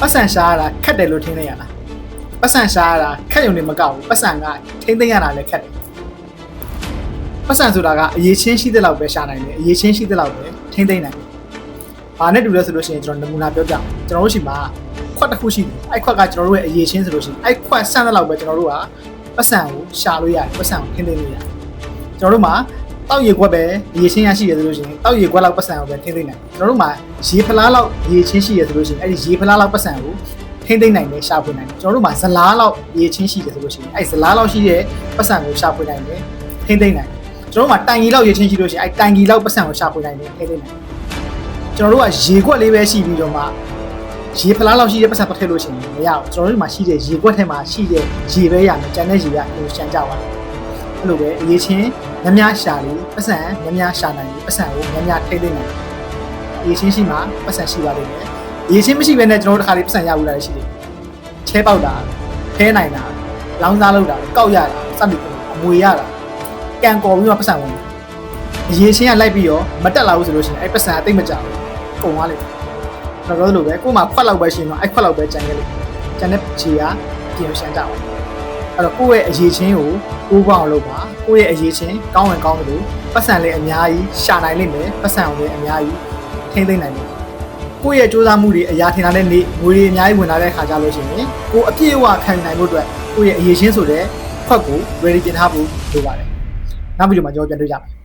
ပတ်စံရှာရတာခက်တယ်လို့ထင်နေရလားပတ်စံရှာရတာခက်ရုံနဲ့မကောက်ဘူးပတ်စံကထိမ့်သိမ့်ရတာလည်းခက်တယ်ပတ်စံဆိုတာကအရေးချင်းရှိတဲ့လောက်ပဲရှာနိုင်တယ်အရေးချင်းရှိတဲ့လောက်ပဲထိမ့်သိမ့်နိုင်တယ်ဘာနဲ့တူလဲဆိုလို့ရှိရင်ကျွန်တော်နမူနာပြောပြကျွန်တော်တို့ရှိမှာခွက်တစ်ခုရှိတယ်အဲ့ခွက်ကကျွန်တော်တို့ရဲ့အရေးချင်းဆိုလို့ရှိရင်အဲ့ခွက်ဆန့်တဲ့လောက်ပဲကျွန်တော်တို့ကပတ်စံကိုရှာလို့ရတယ်ပတ်စံကိုထိမ့်သိမ့်လို့ရတယ်ကျွန်တော်တို့မှာ တောက်ရေခွက်ပဲရေချင်းရရှိရဆိုလို့ရှိရင်တောက်ရေခွက်လောက်ပတ်စံကိုပဲထိမ့်သိမ့်နိုင်ကျွန်တော်တို့မှာရေဖလားလောက်ရေချင်းရှိရဆိုလို့ရှိရင်အဲ့ဒီရေဖလားလောက်ပတ်စံကိုထိမ့်သိမ့်နိုင်တယ်ရှာဖွေနိုင်တယ်ကျွန်တော်တို့မှာဇလားလောက်ရေချင်းရှိတယ်ဆိုလို့ရှိရင်အဲ့ဇလားလောက်ရှိတဲ့ပတ်စံကိုရှာဖွေနိုင်တယ်ထိမ့်သိမ့်နိုင်တယ်ကျွန်တော်တို့မှာတိုင်ကြီးလောက်ရေချင်းရှိလို့ရှိရင်အဲ့တိုင်ကြီးလောက်ပတ်စံကိုရှာဖွေနိုင်တယ်ထိမ့်သိမ့်နိုင်တယ်ကျွန်တော်တို့ကရေခွက်လေးပဲရှိပြီးတော့မှရေဖလားလောက်ရှိတဲ့ပတ်စံပတ်ထည့်လို့ရှိရင်မရဘူးကျွန်တော်တို့မှာရှိတဲ့ရေခွက်ထဲမှာရှိတဲ့ရေပဲရမယ်ကျန်တဲ့ရေကဟိုရှမ်းကြသွားတယ် အဲ့လိုပဲအရေးချင်းညများရှာလေးပတ်စံညများရှာနိုင်ပြီးပတ်စံကိုညများထိမ့်သိမ့်နိုင်တယ်အရေးချင်းရှိမှပတ်စံရှိပါလိမ့်မယ်အရေးချင်းမရှိဘဲနဲ့ကျွန်တော်တို့တစ်ခါလေးပတ်စံရဘူးလားရှိတယ်ချဲပေါက်တာခဲနိုင်တာလောင်းစားလုပ်တာကောက်ရတာစသည်ဖြင့်အမွေရတာကံကော်ပြီးတော့ပတ်စံဝင်အရေးချင်းကလိုက်ပြီးတော့မတက်လာဘူးဆိုလို့ရှိရင်အဲ့ပတ်စံအသိမ့်မကြဘူးကုန်သွားလိမ့်မယ်ကျွန်တော်တို့လိုပဲကို့မှာခွက်လောက်ပဲရှိရင်တော့အဲ့ခွက်လောက်ပဲကြံခဲ့လိမ့်မယ်ကြံတဲ့ခြေကပြင်ရှမ်းကြအောင် အဲ့တော့ကိုယ့်ရဲ့အရေးချင်းကိုကိုးပေါအောင်လုပ်ပါကိုယ့်ရဲ့အရေးချင်းကောင်းဝင်ကောင်းတယ်လို့ပတ်စံလေးအများကြီးရှာနိုင်လိမ့်မယ်ပတ်စံကိုလည်းအများကြီးထိမ့်သိမ့်နိုင်တယ်ကိုယ့်ရဲ့စူးစမ်းမှုတွေအရာထင်တာတဲ့နေ့ငွေတွေအများကြီးဝင်လာတဲ့ခါကြလို့ရှိရင်ကိုယ်အပြည့်အဝခံယူနိုင်ဖို့အတွက်ကိုယ့်ရဲ့အရေးချင်းဆိုတဲ့ခွက်ကို ready ပြင်ထားဖို့လိုပါတယ်နောက်ဗီဒီယိုမှာကျွန်တော်ပြန်တွေ့ကြမယ်